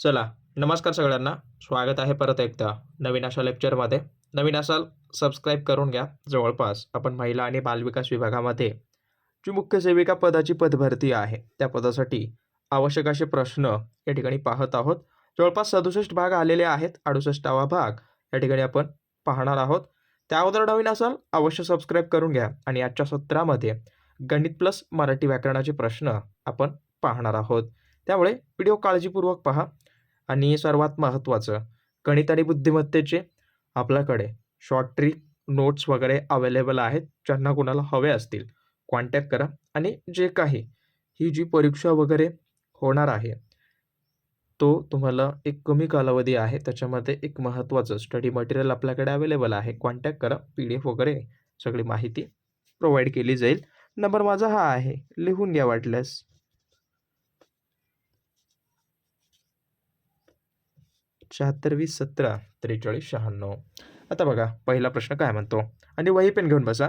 चला नमस्कार सगळ्यांना. स्वागत आहे परत एकदा नवीन अशा लेक्चरमध्ये नवीन असाल सबस्क्राईब करून घ्या. जवळपास आपण महिला आणि बालविकास विभागामध्ये जी मुख्य सेविका पदाची पदभरती आहे त्या पदासाठी आवश्यक असे प्रश्न या ठिकाणी पाहत आहोत. जवळपास सदुसष्ट भाग आलेले आहेत अडुसष्टावा भाग या ठिकाणी आपण पाहणार आहोत. त्या अगोदर नवीन असाल अवश्य सबस्क्राईब करून घ्या आणि आजच्या सत्रामध्ये गणित प्लस मराठी व्याकरणाचे प्रश्न आपण पाहणार आहोत. त्यामुळे व्हिडिओ काळजीपूर्वक पहा. आणि सर्वात महत्त्वाचं गणित आणि बुद्धिमत्तेचे आपल्याकडे शॉर्ट ट्रिक नोट्स वगैरे अवेलेबल आहेत ज्यांना कोणाला हवे असतील कॉन्टॅक्ट करा आणि जे काही ही जी परीक्षा वगैरे होणार आहे तो तुम्हाला एक कमी कालावधी आहे त्याच्यामध्ये एक महत्त्वाचं स्टडी मटेरियल आपल्याकडे अवेलेबल आहे कॉन्टॅक्ट करा पी डी एफ वगैरे सगळी माहिती प्रोव्हाइड केली जाईल. नंबर माझा हा आहे लिहून घ्या वाटल्यास. शहात्तर वीस सतरा त्रेचाळीस शहाण्णव. आता बघा पहिला प्रश्न काय म्हणतो? आणि वही पेन घेऊन बसा.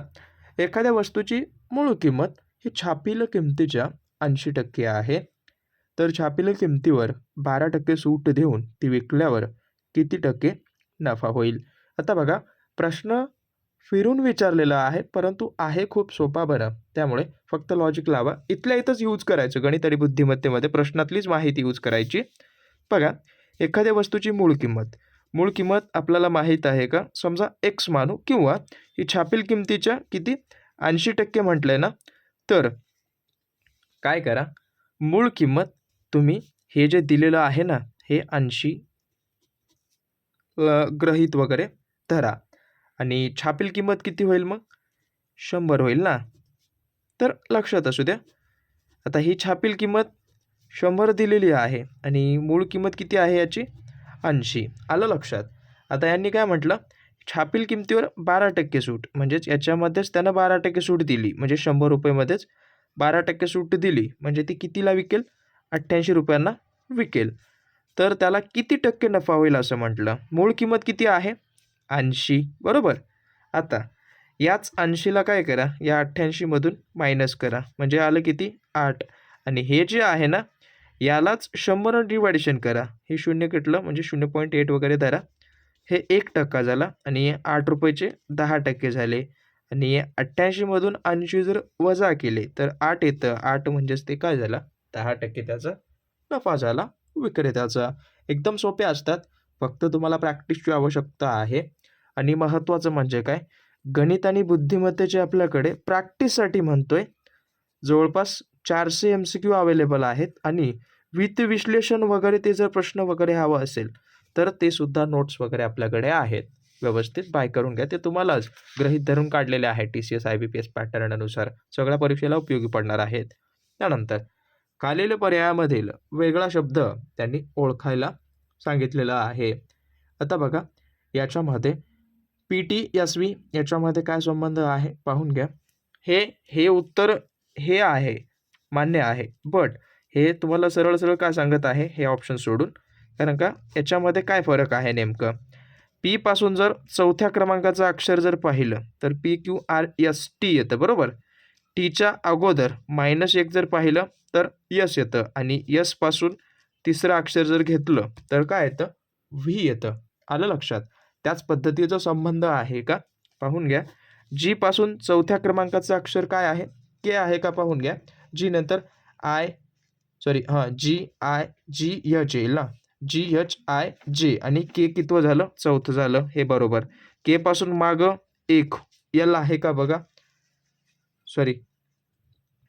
एखाद्या वस्तूची मूळ किंमत ही छापील किमतीच्या ऐंशी टक्के आहे. तर छापील किमतीवर बारा टक्के सूट देऊन ती विकल्यावर किती टक्के नफा होईल? आता बघा प्रश्न फिरून विचारलेला आहे परंतु आहे खूप सोपा बरं. त्यामुळे फक्त लॉजिक लावा. इथल्या इथंच यूज करायचं. गणित आणि बुद्धिमत्तेमध्ये प्रश्नातलीच माहिती यूज करायची. बघा एखाद्या वस्तूची मूळ किंमत. मूळ किंमत आपल्याला माहीत आहे का? समजा एक्स मानू किंवा ही छापील किमतीच्या किती? ऐंशी टक्के म्हटलं आहे ना? तर काय करा? मूळ किंमत तुम्ही हे जे दिलेलं आहे ना हे ऐंशी ग्रहित वगैरे धरा. आणि छापील किंमत किती होईल मग? शंभर होईल ना? तर लक्षात असू द्या. आता ही छापील किंमत शंभर दिलेली आहे. आणि मूळ किंमत किती आहे याची? ऐंशी. आलं लक्षात? आता यांनी काय म्हटलं? छापील किमतीवर बारा टक्के सूट. म्हणजेच याच्यामध्येच त्यानं बारा टक्के सूट दिली. म्हणजे शंभर रुपयेमध्येच बारा टक्के सूट दिली. म्हणजे ती कितीला विकेल? अठ्ठ्याऐंशी रुपयांना विकेल. तर त्याला किती टक्के नफा होईल असं म्हटलं? मूळ किंमत किती आहे? ऐंशी. बरोबर? आता याच ऐंशीला काय करा? या अठ्ठ्याऐंशीमधून मायनस करा. म्हणजे आलं किती? आठ. आणि हे जे आहे ना यालाच शंभर डिवायडेशन करा. हे शून्य कटलं म्हणजे शून्य पॉईंट एट वगैरे धरा. हे एक टक्का झाला आणि आठ रुपयाचे दहा टक्के झाले. आणि अठ्ठ्याऐंशीमधून ऐंशी जर वजा केले तर आठ येतं. आठ म्हणजेच ते काय झालं? दहा टक्के त्याचा नफा झाला विक्रेत्याचा. एकदम सोपे असतात. फक्त तुम्हाला प्रॅक्टिसची आवश्यकता आहे. आणि महत्त्वाचं म्हणजे काय? गणित आणि बुद्धिमत्तेचे आपल्याकडे प्रॅक्टिससाठी म्हणतोय. जवळपास चारशे एम सी क्यू अवेलेबल आहेत आणि वित्त विश्लेषण वगैरे ते जर प्रश्न वगैरे हवं असेल तर ते सुद्धा नोट्स वगैरे आपल्याकडे आहेत. व्यवस्थित बाय करून घ्या. ते तुम्हालाच गृहीत धरून काढलेले आहे T C S I B P S पॅटर्ननुसार सगळ्या परीक्षेला उपयोगी पडणार आहेत. त्यानंतर खालील पर्यायामधील वेगळा शब्द त्यांनी ओळखायला सांगितलेला आहे. आता बघा याच्यामध्ये पी टी एस व्ही याच्यामध्ये काय संबंध आहे? पाहून घ्या. हे हे उत्तर हे आहे. मान्य आहे. बट हे तुम्हाला सरळ सरळ काय सांगत आहे? हे ऑप्शन सोडून. कारण का? याच्यामध्ये काय फरक आहे नेमकं? पी पासून जर चौथ्या क्रमांकाचं अक्षर जर पाहिलं तर P Q R S T येतं बरोबर? टीच्या अगोदर मायनस एक जर पाहिलं तर यस येतं. आणि यसपासून तिसरं अक्षर जर घेतलं तर काय येतं? व्ही येतं. आलं लक्षात? त्याच पद्धतीचा संबंध आहे का? पाहून घ्या. जी पासून चौथ्या क्रमांकाचं अक्षर काय आहे? के आहे का? पाहून घ्या. जी नंतर आय सॉरी हां जी आय जी एच येईल ना जी एच आय जे आणि के कितवं झालं? चौथं झालं. हे बरोबर. के पासून मागं एक. एल आहे का बघा? सॉरी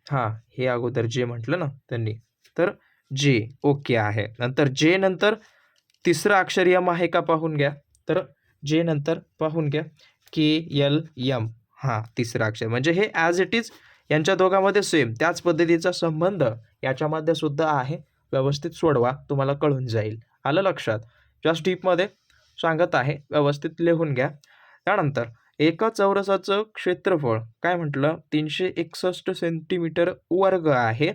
हां हे अगोदर जे म्हटलं ना त्यांनी. तर जे ओके आहे. नंतर जे नंतर तिसरं अक्षर यम आहे का पाहून घ्या. तर जे नंतर पाहून घ्या. के एल यम हां तिसरं अक्षर. म्हणजे हे ॲज इट इज यांच्या दोघांमध्ये सेम त्याच पद्धतीचा संबंध याच्यामध्ये सुद्धा आहे. व्यवस्थित सोडवा तुम्हाला कळून जाईल. आलं लक्षात? जस्ट डीपमध्ये सांगत आहे व्यवस्थित लिहून घ्या. त्यानंतर एका चौरसाचं क्षेत्रफळ काय म्हटलं? तीनशे एकसष्ट सेंटीमीटर वर्ग आहे.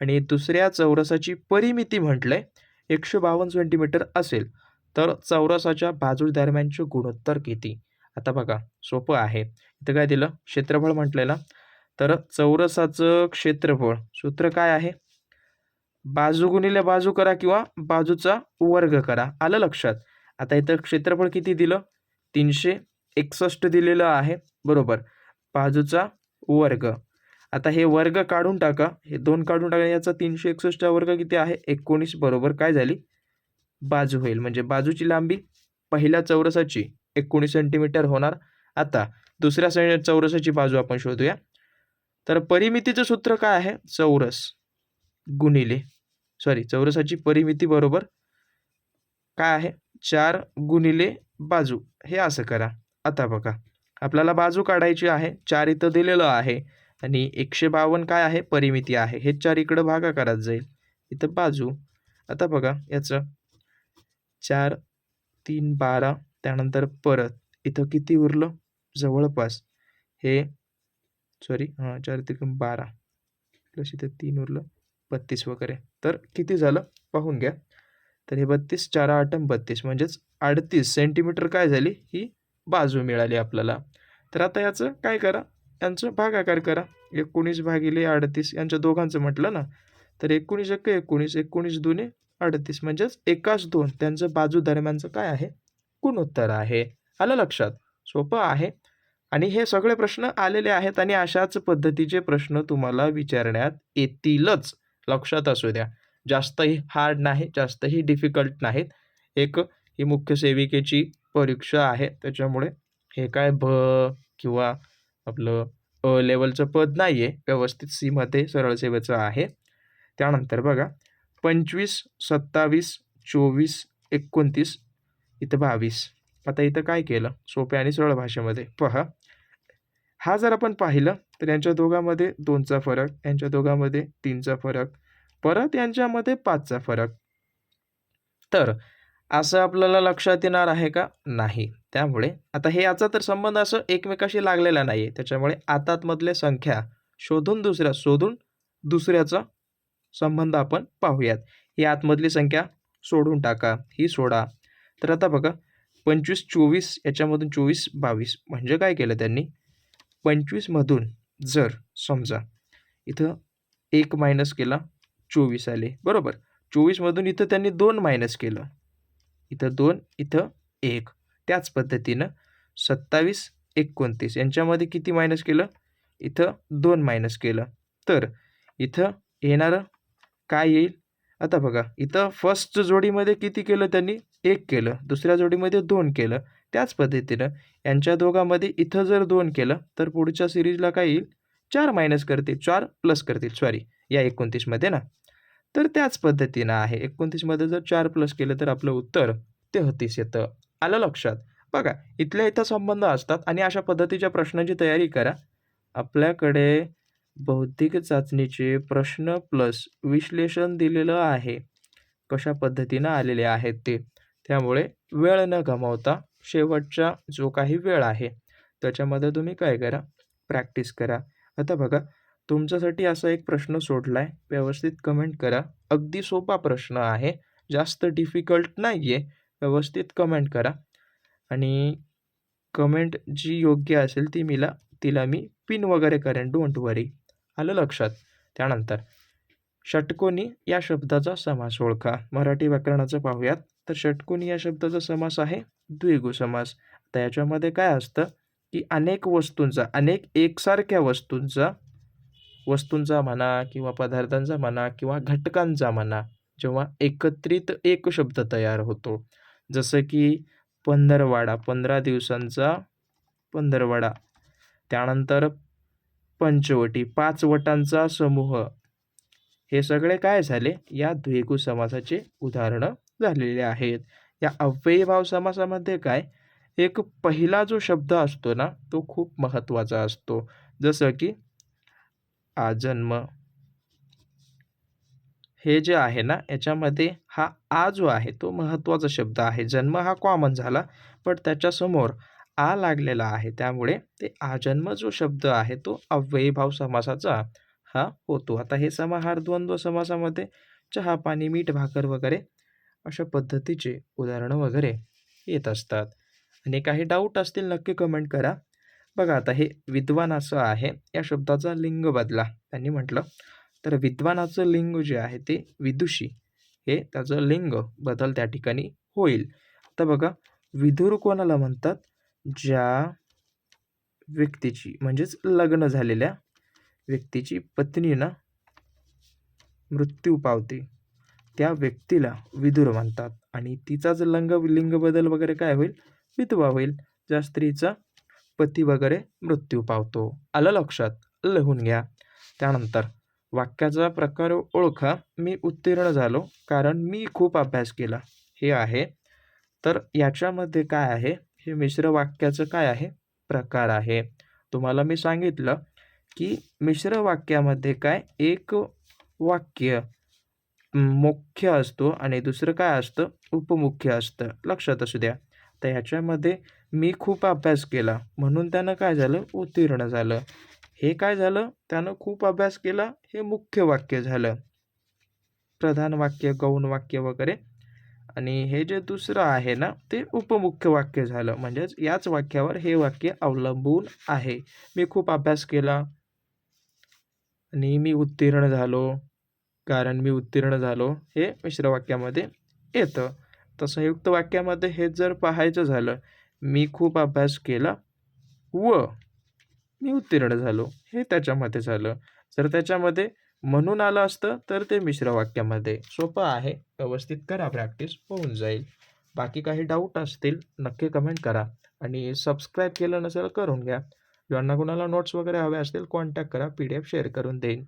आणि दुसऱ्या चौरसाची परिमिती म्हटले एकशे बावन्न सेंटीमीटर असेल. तर चौरसाच्या बाजू दरम्यानचे गुणोत्तर किती? आता बघा सोपं आहे. इथं काय दिलं? क्षेत्रफळ म्हटलेलं. तर चौरसाचं क्षेत्रफळ सूत्र काय आहे? बाजू गुणिले बाजू करा किंवा बाजूचा वर्ग करा. आलं लक्षात? आता इथं क्षेत्रफळ किती दिलं? तीनशे एकसष्ट दिलेलं आहे. बरोबर. बाजूचा वर्ग. आता हे वर्ग काढून टाका. हे दोन काढून टाका. याचा तीनशे एकसष्टचा वर्ग किती आहे? एकोणीस. बरोबर. काय झाली? बाजू होईल. म्हणजे बाजूची लांबी पहिल्या चौरसाची एकोणीस सेंटीमीटर होणार. आता दुसऱ्या चौरसाची बाजू आपण शोधूया. तर परिमितीचं सूत्र काय आहे? चौरस गुणिले सॉरी चौरसाची परिमिती बरोबर काय आहे? चार गुणिले बाजू. हे असं करा. आता बघा. आपल्याला बाजू काढायची आहे. चार इथं दिलेलं आहे. आणि एकशे बावन्न काय आहे? परिमिती आहे. हे चार इकडं भागाकारात जाईल. इथं बाजू. आता बघा याचं. चार तीन बारा त्यानंतर परत. इथं किती उरलं? जवळपास. हे सॉरी हां चार तिकडून बारा. प्लस इथं तीन उरलं बत्तीस वगैरे. तर किती झालं? पाहून घ्या. तर हे बत्तीस चार आठ बत्तीस. म्हणजेच अडतीस सेंटीमीटर काय झाली? ही बाजू मिळाली आपल्याला. तर आता याचं काय करा? यांचं भागाकार करा. एकोणीस भागिले अडतीस यांच्या दोघांचं म्हटलं ना? तर एकोणीस एक एकोणीस एकोणीस दोन्ही अडतीस. म्हणजेच एकाच दोन. त्यांचं बाजू दरम्यानचं काय आहे? गुणोत्तर आहे. आलं लक्षात? सोपं आहे. आणि हे सगळे प्रश्न आलेले आहेत आणि अशाच पद्धतीचे प्रश्न तुम्हाला विचारण्यात येतीलच. लक्षात असू द्या. जास्तही हार्ड नाही जास्तही डिफिकल्ट नाहीत. एक ही मुख्य सेविकेची परीक्षा आहे. त्याच्यामुळे हे काय भ किंवा आपलं अ लेवलचं पद नाही आहे व्यवस्थित सीमध्ये सरळ सेवेचं आहे. त्यानंतर बघा. पंचवीस सत्तावीस चोवीस एकोणतीस इथं बावीस. आता इथं काय केलं? सोप्या आणि सरळ भाषेमध्ये. पहा. हा जर आपण पाहिलं तर यांच्या दोघांमध्ये दोनचा फरक यांच्या दोघांमध्ये तीनचा फरक परत यांच्यामध्ये पाचचा फरक. तर असं आपल्याला लक्षात येणार आहे का? नाही. त्यामुळे आता हे याचा तर संबंध असं एकमेकाशी लागलेला नाही आहे त्याच्यामुळे आतातमधल्या संख्या शोधून दुसऱ्या शोधून दुसऱ्याचा संबंध आपण पाहूयात. ही आतमधली संख्या सोडून टाका. ही सोडा. तर आता बघा पंचवीस चोवीस याच्यामधून चोवीस बावीस म्हणजे काय केलं त्यांनी? पंचवीसमधून जर समजा इथं एक मायनस केला चोवीस आले. बरोबर? चोवीसमधून इथं त्यांनी दोन मायनस केलं. इथं दोन इथं एक. त्याच पद्धतीनं सत्तावीस एकोणतीस. यांच्यामध्ये किती मायनस केलं? इथं दोन मायनस केलं. तर इथं येणारं काय येईल? आता बघा इथं फर्स्ट जोडीमध्ये किती केलं त्यांनी? एक केलं. दुसऱ्या जोडीमध्ये दोन केलं. त्याच पद्धतीनं यांच्या दोघांमध्ये इथं जर दोन केलं तर पुढच्या सिरीजला काय येईल? चार मायनस करतील चार प्लस करतील. सॉरी या एकोणतीसमध्ये ना. तर त्याच पद्धतीनं आहे. एकोणतीसमध्ये जर चार प्लस केलं तर आपलं उत्तर तेहतीस येतं. आलं लक्षात? बघा इथल्या इथं संबंध असतात आणि अशा पद्धतीच्या प्रश्नांची तयारी करा. आपल्याकडे बौद्धिक चाचणीचे प्रश्न प्लस विश्लेषण दिलेलं आहे. कशा पद्धतीनं आलेले आहेत ते. त्यामुळे वेळ न गमावता शेवटचा जो काही वेळ आहे त्याच्यामध्ये तुम्ही काय करा? प्रॅक्टिस करा. आता बघा तुमच्यासाठी असा एक प्रश्न सोडला आहे व्यवस्थित कमेंट करा. अगदी सोपा प्रश्न आहे. जास्त डिफिकल्ट नाही आहे व्यवस्थित कमेंट करा. आणि कमेंट जी योग्य असेल ती मिला तिला मी पिन वगैरे करेन. डोंट वरी आलं लक्षात? त्यानंतर षटकोनी या शब्दाचा समास ओळखा. मराठी व्याकरणाचं पाहूयात. तर षटकोनी या शब्दाचा समास आहे द्विगु समास आता याच्यामध्ये काय असतं? की अनेक वस्तूंचा अनेक एकसारख्या वस्तूंचा वस्तूंचा म्हणा किंवा पदार्थांचा म्हणा किंवा घटकांचा म्हणा जेव्हा एकत्रित एक शब्द तयार होतो. जसं की पंधरवाडा पंधरा दिवसांचा पंधरवाडा. त्यानंतर पंचवटी पाच वटांचा समूह. हे सगळे काय झाले? या द्विगु समासाचे उदाहरणं झालेले आहेत. या अव्ययीभाव समासामध्ये काय? एक पहिला जो शब्द असतो ना तो खूप महत्त्वाचा असतो. जसं की आजन्म. हे जे आहे ना याच्यामध्ये हा आ जो आहे तो महत्त्वाचा शब्द आहे. जन्म हा कॉमन झाला पण त्याच्यासमोर आ लागलेला आहे. त्यामुळे ते आजन्म जो शब्द आहे तो अव्ययीभाव समासाचा हा होतो. आता हे समाहार द्वंद्व समासामध्ये चहा पाणी मीठ भाकर वगैरे अशा पद्धतीचे उदाहरणं वगैरे येत असतात. आणि काही डाऊट असतील नक्की कमेंट करा. बघा आता हे विद्वान असं आहे या शब्दाचा लिंग बदला. त्यांनी म्हटलं तर विद्वानाचं लिंग जे आहे ते विदुषी. हे त्याचं लिंग बदल त्या ठिकाणी होईल. आता बघा विधुर कोणाला म्हणतात? ज्या व्यक्तीची म्हणजेच लग्न झालेल्या व्यक्तीची पत्नी ना मृत्यू पावते. त्या व्यक्तीला विधुर म्हणतात आणि तिचाच लंग लिंग बदल वगैरे काय होईल? विधवा होईल. ज्या स्त्रीचा पती वगैरे मृत्यू पावतो. आलं लक्षात? लिहून घ्या. त्यानंतर वाक्याचा प्रकार ओळखा. मी उत्तीर्ण झालो कारण मी खूप अभ्यास केला. हे आहे. तर याच्यामध्ये काय आहे? हे मिश्र वाक्याचं काय आहे? प्रकार आहे. तुम्हाला मी सांगितलं की मिश्र वाक्यामध्ये काय? एक वाक्य मुख्य असतो आणि दुसरं काय असतं? उपमुख्य असतं. लक्षात असू द्या. तर ह्याच्यामध्ये मी खूप अभ्यास केला. म्हणून त्यानं काय झालं? उत्तीर्ण झालं. हे काय झालं? त्यानं खूप अभ्यास केला. हे मुख्य वाक्य झालं. प्रधान वाक्य गौण वाक्य वगैरे. आणि हे जे दुसरं आहे ना ते उपमुख्य वाक्य झालं. म्हणजेच याच वाक्यावर हे वाक्य अवलंबून आहे. मी खूप अभ्यास केला. आणि मी उत्तीर्ण झालो. कारण मी उत्तीर्ण झालो हे मिश्र वाक्यामध्ये येतं. तर संयुक्त वाक्यामध्ये हे जर पाहायचं झालं मी खूप अभ्यास केला व मी उत्तीर्ण झालो हे त्याच्यामध्ये झालं. जर त्याच्यामध्ये म्हणून आलं असतं तर ते मिश्र वाक्यामध्ये सोपं आहे. व्यवस्थित करा प्रॅक्टिस होऊन जाईल. बाकी काही डाऊट असतील नक्की कमेंट करा. आणि सबस्क्राईब केलं नसेल करून घ्या. ज्यांना कुणाला नोट्स वगैरे हवे असतील कॉन्टॅक्ट करा पी डी एफ शेअर करून देईन.